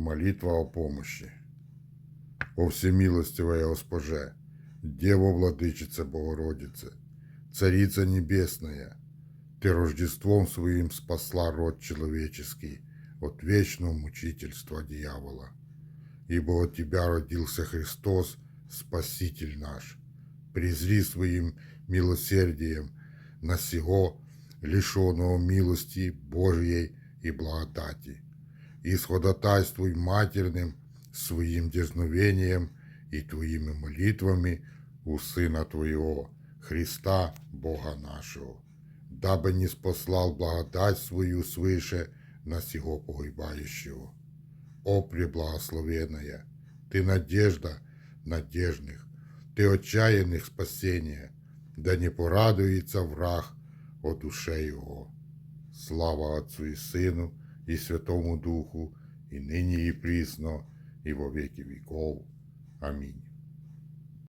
Молитва о помощи. О всемилостивая Госпоже, Дева Владычица Богородице, Царица Небесная, Ты Рождеством Своим спасла род человеческий от вечного мучительства дьявола. Ибо от Тебя родился Христос, Спаситель наш. Презри Своим милосердием на сего, лишенного милости Божьей и благодати. И сходотайствуй матерным своим дерзновением и Твоими молитвами у Сына Твоего, Христа Бога нашего, дабы не спослал благодать свою свыше на сего погибающего. О, преблагословенная, Ты надежда надежных, Ты отчаянных спасения, да не порадуется враг о душе Його. Слава Отцу і Сину, і Святому Духу, і нині, і прісно, і во віки віков. Амінь.